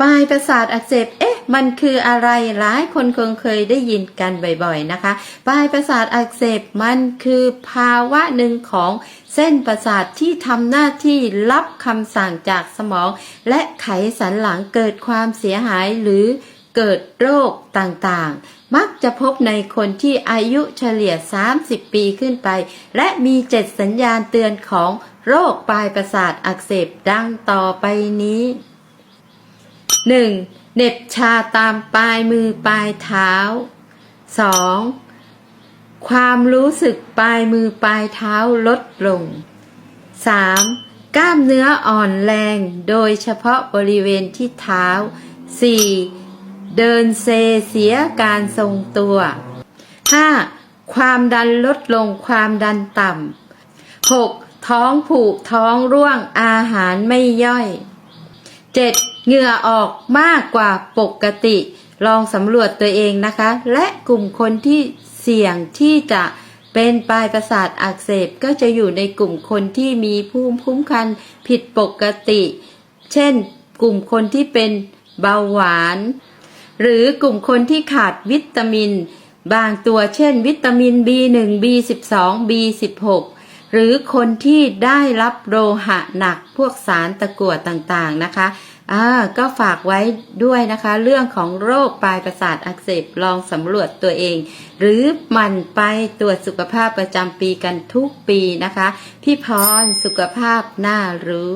ปลายประสาทอักเสบ เอ๊ะ มันคืออะไรหลายคนคงเคยได้ยินกันบ่อยๆนะคะ ปลายประสาทอักเสบมันคือภาวะหนึ่งของเส้นประสาทที่ทำหน้าที่รับคำสั่งจากสมอง และไขสันหลังเกิดความเสียหายหรือเกิดโรคต่างๆ มักจะพบในคนที่อายุเฉลี่ย 30 ปีขึ้นไป และมีเจ็ดสัญญาณเตือนของโรคปลายประสาทอักเสบดังต่อไปนี้ 1. เน็บชาตามปลายมือปลายเท้า 2. ความรู้สึกปลายมือปลายเท้าลดลง 3. กล้ามเนื้ออ่อนแรง โดยเฉพาะบริเวณที่เท้า 4. เดินเซเสียการทรงตัว 5. ความดันลดลงความดันต่ำ 6. ท้องผูกท้องร่วงอาหารไม่ย่อย 7. เหงื่อออกมากกว่าปกติ ลองสำรวจตัวเองนะคะ และกลุ่มคนที่เสี่ยงที่จะเป็นปลายประสาทอักเสบก็จะอยู่ในกลุ่มคนที่มีภูมิคุ้มกันผิดปกติ เช่น กลุ่มคนที่เป็นเบาหวาน หรือกลุ่มคนที่ขาดวิตามิน บางตัวเช่น วิตามิน B1 B12 B16 หรือคนที่ได้รับโลหะหนักพวกสารตะกั่วต่างๆนะคะอ่าก็ฝากไว้ด้วยนะคะ เรื่องของโรคปลายประสาทอักเสบลองสำรวจตัวเอง หรือมันไปตรวจสุขภาพประจำปีกันทุกปีนะคะ พี่พรสุขภาพน่ารู้